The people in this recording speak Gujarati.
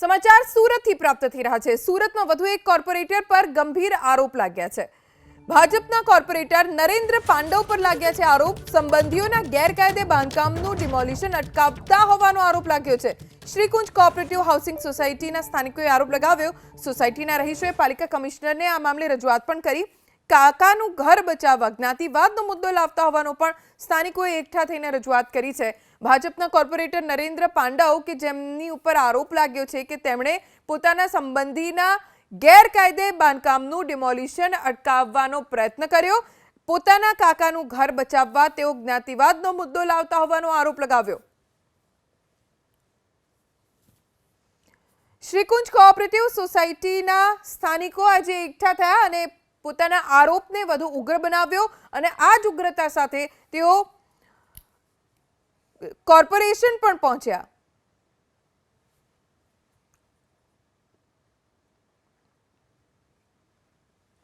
સમાચાર સુરતથી પ્રાપ્ત થઈ રહ્યા છે. સુરતમાં વધુ એક કોર્પોરેટર પર ગંભીર આરોપ લાગ્યા છે. ભાજપના કોર્પોરેટર નરેન્દ્ર પાંડવ પર લાગ્યા છે આરોપ. સંબંધીઓના ગેરકાયદે બાંધકામનું ડિમોલિશન અટકાવતા હોવાનો આરોપ લાગ્યો છે. શ્રીકુંજ કોઓપરેટિવ હાઉસિંગ સોસાયટીના સ્થાનિકોએ આરોપ લગાવ્યો. સોસાયટીના રહીશોએ પાલિકા કમિશનરને આ મામલે રજૂઆત પણ કરી. કાકાનું ઘર બચાવવા, જ્ઞાતિવાદનો મુદ્દો લાવતા હોવાનો પણ સ્થાનિકોએ એકઠા થઈને રજૂઆત કરી છે. ભાજપના કોર્પોરેટર નરેન્દ્ર પાંડાવ કે જેમની ઉપર આરોપ લાગ્યો છે કે તેમણે પોતાના સંબંધીના ગેરકાયદે બાંધકામનું ડિમોલિશન અટકાવવાનો પ્રયત્ન કર્યો. પોતાના કાકાનું ઘર બચાવવા તેઓ જ્ઞાતિવાદનો મુદ્દો લાવતા હોવાનો આરોપ લગાવ્યો. શ્રીકુંજ કોઓપરેટિવ સોસાયટીના સ્થાનિકો આજે એકઠા થયા અને પોતાના આરોપને વધુ ઉગ્ર બનાવ્યો અને આ જ ઉગ્રતા સાથે તેઓ કોર્પોરેશન પણ પહોંચ્યા.